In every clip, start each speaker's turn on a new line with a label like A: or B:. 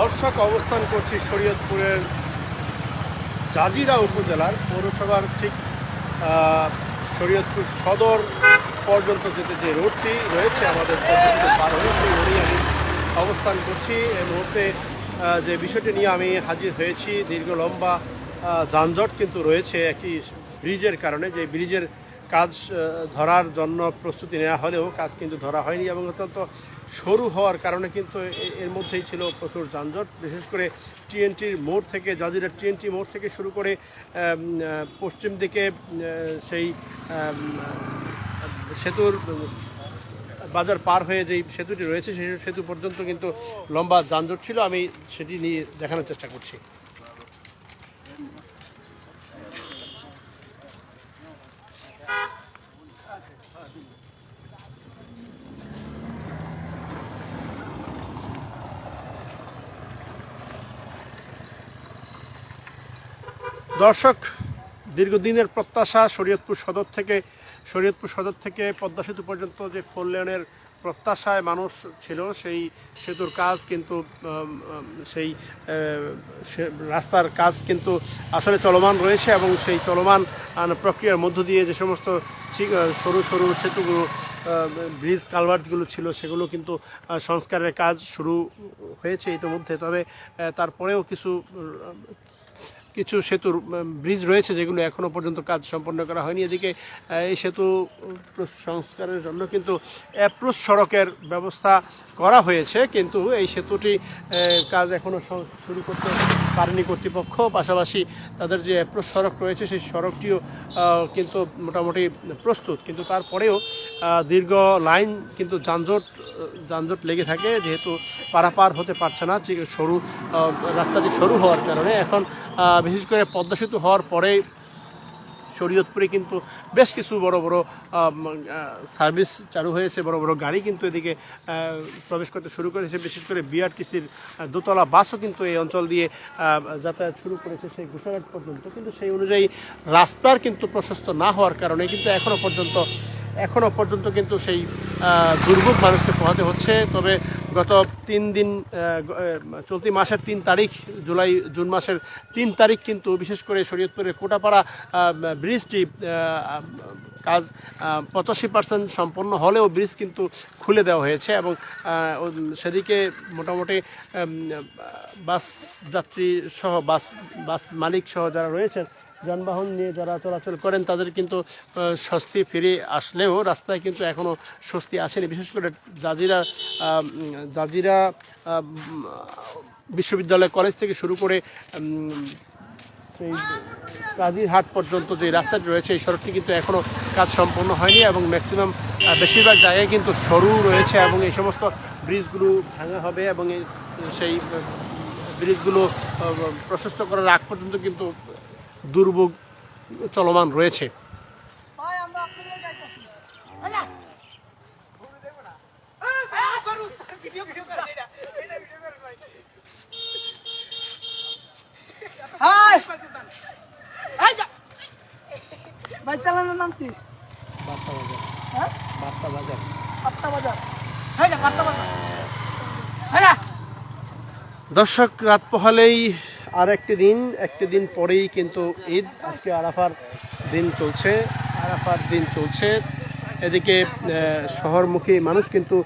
A: দর্শক অবস্থান করছি শরীয়তপুরের জাজিরা উপজেলার পৌরসভার ঠিক শরীয়তপুর সদর পর্যন্ত যেতে যে রোডটি রয়েছে, আমাদের আমি অবস্থান করছি। এই মুহূর্তে যে বিষয়টি নিয়ে আমি হাজির হয়েছি, দীর্ঘ লম্বা যানজট কিন্তু রয়েছে একটি ব্রিজের কারণে। যে ব্রিজের কাজ ধরার জন্য প্রস্তুতি নেওয়া হলেও কাজ কিন্তু ধরা হয়নি এবং অত্যন্ত সরু হওয়ার কারণে কিন্তু এর মধ্যেই ছিল প্রচুর যানজট। বিশেষ করে টিএনটির মোড় থেকে জাজিরা টিএনটি মোড় থেকে শুরু করে পশ্চিম দিকে সেই সেতুর বাজার পার হয়ে যেই সেতুটি রয়েছে, সেই সেতু পর্যন্ত কিন্তু লম্বা যানজট ছিল। আমি সেটি নিয়ে দেখানোর চেষ্টা করছি। দর্শক, দীর্ঘদিনের প্রত্যাশা শরীয়তপুর সদর থেকে, শরীয়তপুর সদর থেকে পদ্মা সেতু পর্যন্ত যে ফোর লেনের প্রত্যাশায় মানুষ ছিল, সেই সেতুর কাজ কিন্তু সেই রাস্তার কাজ কিন্তু আসলে চলমান রয়েছে এবং সেই চলমান প্রক্রিয়ার মধ্য দিয়ে যে সমস্ত সরু সরু সেতুগুলো ব্রিজ কালভার্টগুলো ছিল, সেগুলো কিন্তু সংস্কারের কাজ শুরু হয়েছে ইতিমধ্যে। তবে তারপরেও কিছু কিছু সেতুর ব্রিজ রয়েছে যেগুলো এখনও পর্যন্ত কাজ সম্পন্ন করা হয়নি। এদিকে এই সেতু সংস্কারের জন্য কিন্তু অ্যাপ্রোচ সড়কের ব্যবস্থা করা হয়েছে, কিন্তু এই সেতুটি কাজ এখনও শুরু করতে পারেনি কর্তৃপক্ষ, পাশাপাশি তাদের যে সড়ক রয়েছে, সেই সড়কটিও কিন্তু মোটামুটি প্রস্তুত। কিন্তু তারপরেও দীর্ঘ লাইন কিন্তু যানজট যানজট লেগে থাকে, যেহেতু পারাপার হতে পারছে না সরু রাস্তাটি সরু হওয়ার কারণে। এখন বিশেষ করে পদ্মা সেতু হওয়ার পরে শরীয়তপুরে কিন্তু বেশ কিছু বড় বড় সার্ভিস চালু হয়েছে, বড় বড় গাড়ি কিন্তু এদিকে প্রবেশ করতে শুরু করেছে। বিশেষ করে বিআরটিসির দোতলা বাসও কিন্তু এই অঞ্চল দিয়ে যাতায়াত শুরু করেছে সেই ঘোষাঘাট পর্যন্ত। কিন্তু সেই অনুযায়ী রাস্তার কিন্তু প্রশস্ত না হওয়ার কারণে কিন্তু এখনও পর্যন্ত এখনও পর্যন্ত কিন্তু সেই দুর্ভোগ মানুষকে পোহাতে হচ্ছে। তবে গত তিন দিন চলতি মাসের তিন তারিখ, জুলাই, জুন মাসের তিন তারিখ কিন্তু বিশেষ করে শরীয়তপুরের কোটাপাড়া ব্রিজটি কাজ পঁচাশি পার্সেন্ট সম্পন্ন হলেও ব্রিজ কিন্তু খুলে দেওয়া হয়েছে এবং সেদিকে মোটামুটি বাস যাত্রী সহ, বাস বাস মালিক সহ যারা রয়েছেন যানবাহন নিয়ে যারা চলাচল করেন, তাদের কিন্তু স্বস্তি ফিরে আসলেও রাস্তায় কিন্তু এখনও স্বস্তি আসেনি। বিশেষ করে জাজিরা জাজিরা বিশ্ববিদ্যালয় কলেজ থেকে শুরু করে সেই কাজিরহাট পর্যন্ত যে রাস্তাটি রয়েছে, এই সড়কটি কিন্তু এখনও কাজ সম্পন্ন হয়নি এবং ম্যাক্সিমাম বেশিরভাগ জায়গায় কিন্তু সরু রয়েছে এবং এই সমস্ত ব্রিজগুলো ভাঙা হবে এবং সেই ব্রিজগুলো প্রশস্ত করার আগ পর্যন্ত কিন্তু দুর্ভোগ চলমান রয়েছে।
B: ভাই আমরা আপনাদের যাইতাছি। আলা ভিডিও ভিডিও করে এটা এটা ভিডিও করে ভাই হাই এই যা! ভাই চালানোর নাম কি?
A: বার্তা বাজার।
B: হ্যাঁ?
A: বার্তা বাজার।
B: হ্যাঁ বাজার। হ্যাঁ
A: দর্শক রাত পোহালেই আর একটি দিন একটি দিন পরেই কিন্তু ঈদ, আজকে আরাফার দিন চলছে, আরাফার দিন চলছে। এদিকে শহরমুখী মানুষ কিন্তু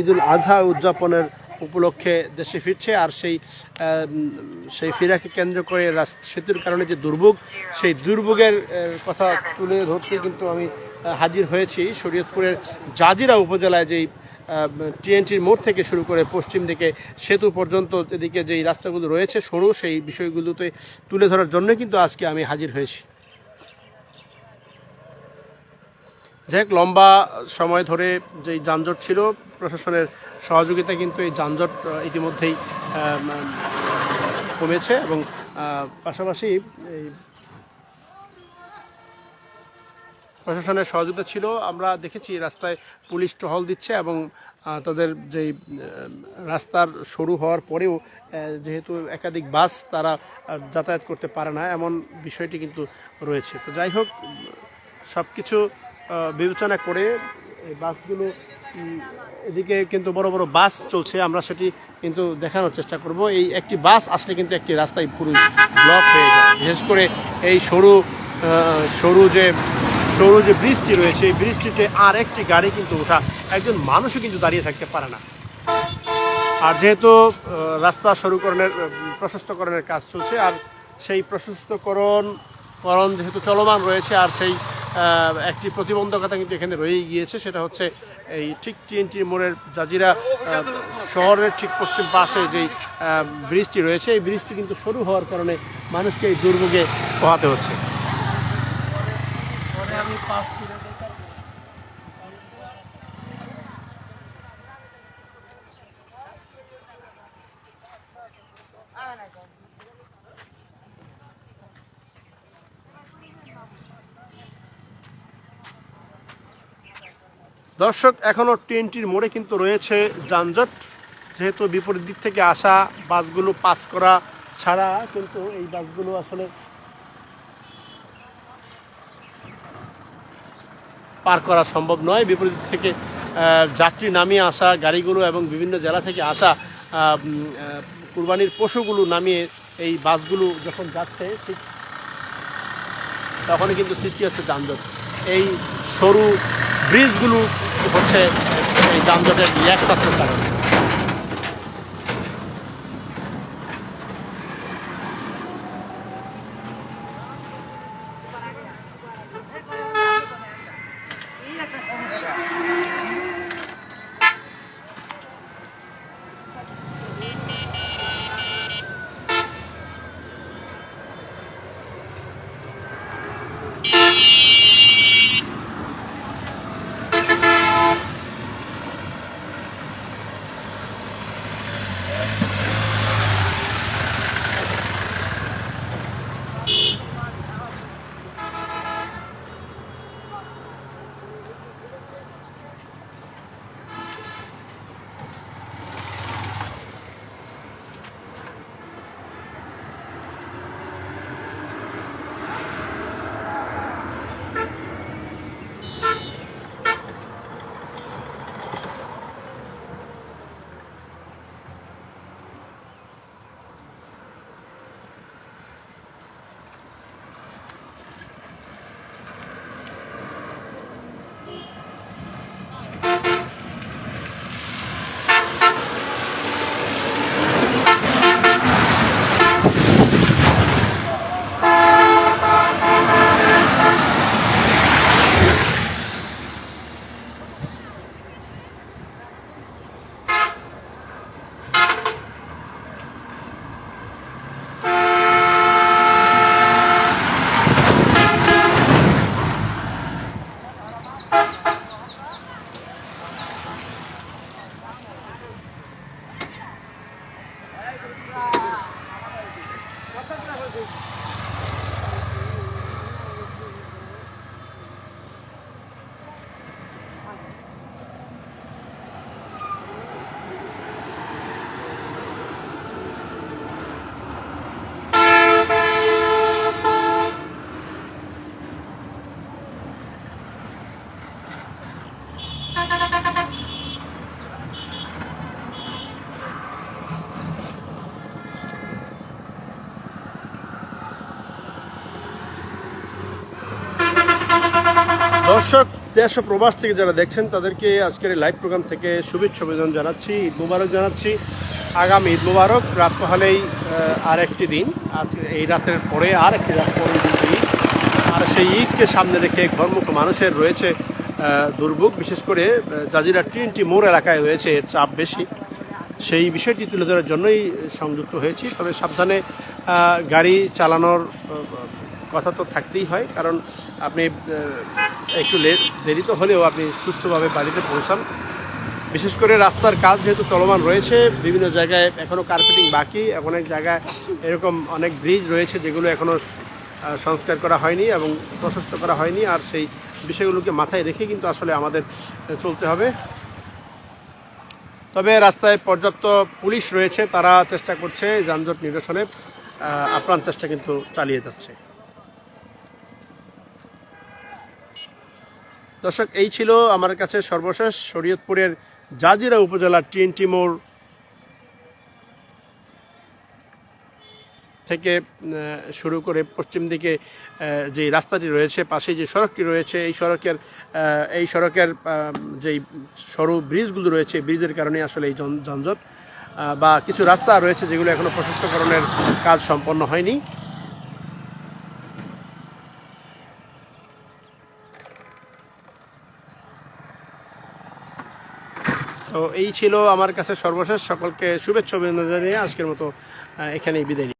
A: ঈদুল আজহা উদযাপনের উপলক্ষে দেশে ফিরছে আর সেই সেই ফিরাকে কেন্দ্র করে সেতুর কারণে যে দুর্ভোগ, সেই দুর্ভোগের কথা তুলে ধরতে কিন্তু আমি হাজির হয়েছি। শরীয়তপুরের জাজিরা উপজেলায় যেই টিএনটির মোড় থেকে শুরু করে পশ্চিম দিকে সেতু পর্যন্ত এদিকে যেই রাস্তাগুলো রয়েছে সরু, সেই বিষয়গুলোতে তুলে ধরার জন্য কিন্তু আজকে আমি হাজির হয়েছি। যাই লম্বা সময় ধরে যেই যানজট ছিল, প্রশাসনের সহযোগিতা কিন্তু এই যানজট ইতিমধ্যেই কমেছে এবং পাশাপাশি এই প্রশাসনের সহযোগিতা ছিল। আমরা দেখেছি রাস্তায় পুলিশ টহল দিচ্ছে এবং তাদের যেই রাস্তার সরু হওয়ার পরেও যেহেতু একাধিক বাস তারা যাতায়াত করতে পারে না, এমন বিষয়টি কিন্তু রয়েছে। তো যাই হোক সব কিছু বিবেচনা করে এই বাসগুলো এদিকে কিন্তু বড় বড় বাস চলছে, আমরা সেটি কিন্তু দেখানোর চেষ্টা করব। এই একটি বাস আসলে কিন্তু একটি রাস্তায় পুরো ব্লক হয়ে যায়। বিশেষ করে এই সরু সরু যে সরু যে ব্রিজটি রয়েছে, এই ব্রিজটিতে আর একটি গাড়ি কিন্তু ওঠা, একজন মানুষও কিন্তু দাঁড়িয়ে থাকতে পারে না। আর যেহেতু রাস্তা সরুকরণের প্রশস্তকরণের কাজ চলছে, আর সেই প্রশস্তকরণ, করণ যেহেতু চলমান রয়েছে, আর সেই একটি প্রতিবন্ধকতা কিন্তু এখানে রয়েই গিয়েছে, সেটা হচ্ছে এই ঠিক টিএনটি মোড়ের জাজিরা শহরের ঠিক পশ্চিম পাশে যেই ব্রিজটি রয়েছে, এই ব্রিজটি কিন্তু সরু হওয়ার কারণে মানুষকে এই দুর্ভোগে পোহাতে হচ্ছে।
B: পরে আমি করে
A: দর্শক এখনও ট্রেনটির মোড়ে কিন্তু রয়েছে যানজট। যেহেতু বিপরীত দিক থেকে আসা বাসগুলো পাস করা ছাড়া কিন্তু এই বাসগুলো আসলে পার করা সম্ভব নয়। বিপরীত থেকে যাত্রী নামিয়ে আসা, গাড়িগুলো এবং বিভিন্ন জেলা থেকে আসা কুরবানির পশুগুলো নামিয়ে এই বাসগুলো যখন যাচ্ছে, ঠিক তখনই কিন্তু সৃষ্টি হচ্ছে যানজট। এই সরু ব্রিজগুলো হচ্ছে এই যানজটের একমাত্র কারণ। দর্শক দেশ ও প্রবাস থেকে যারা দেখছেন, তাদেরকে আজকের লাইভ প্রোগ্রাম থেকে শুভেচ্ছা অভিনন্দন জানাচ্ছি, ঈদ মুবারক জানাচ্ছি। আগামী ঈদ মুবারক, রাত হলেই আর একটি দিন। আজকে এই রাতের পরে আর একটি রাত পরে ঈদ। আর সেই ঈদকে সামনে রেখে ঘরমুখ মানুষের রয়েছে দুর্ভোগ। বিশেষ করে জাজিরা টিএনটি মোড় এলাকায় রয়েছে, এর চাপ বেশি। সেই বিষয়টি তুলে ধরার জন্যই সংযুক্ত হয়েছি। তবে সাবধানে গাড়ি চালানোর কথা তো থাকতেই হয়, কারণ আপনি একটু দেরি তো হলেও আপনি সুস্থভাবে বাড়িতে পৌঁছান। বিশেষ করে রাস্তার কাজ যেহেতু চলমান রয়েছে, বিভিন্ন জায়গায় এখনও কার্পেটিং বাকি অনেক জায়গায় এরকম অনেক ব্রিজ রয়েছে যেগুলো এখনও সংস্কার করা হয়নি এবং প্রশস্ত করা হয়নি, আর সেই বিষয়গুলোকে মাথায় রেখে কিন্তু আসলে আমাদের চলতে হবে। তবে রাস্তায় পর্যাপ্ত পুলিশ রয়েছে, তারা চেষ্টা করছে যানজট নিরসনে আপ্রাণ চেষ্টা কিন্তু চালিয়ে যাচ্ছে। দর্শক, এই ছিল আমার কাছে সর্বশেষ শরীয়তপুরের জাজিরা উপজেলার টিএনটি মোড় থেকে শুরু করে পশ্চিম দিকে যে রাস্তাটি রয়েছে, পাশে যে সড়কটি রয়েছে, এই সড়কের এই সড়কের যেই সরু ব্রিজগুলো রয়েছে ব্রিজের কারণে আসলে এই যানজট বা কিছু রাস্তা রয়েছে যেগুলো এখনও প্রশস্তকরণের কাজ সম্পন্ন হয়নি। এই ছিল আমার কাছে সর্বশেষ সকলকে শুভেচ্ছা অভিনন্দন জানিয়ে আজকের মতো এখানেই বিদায়।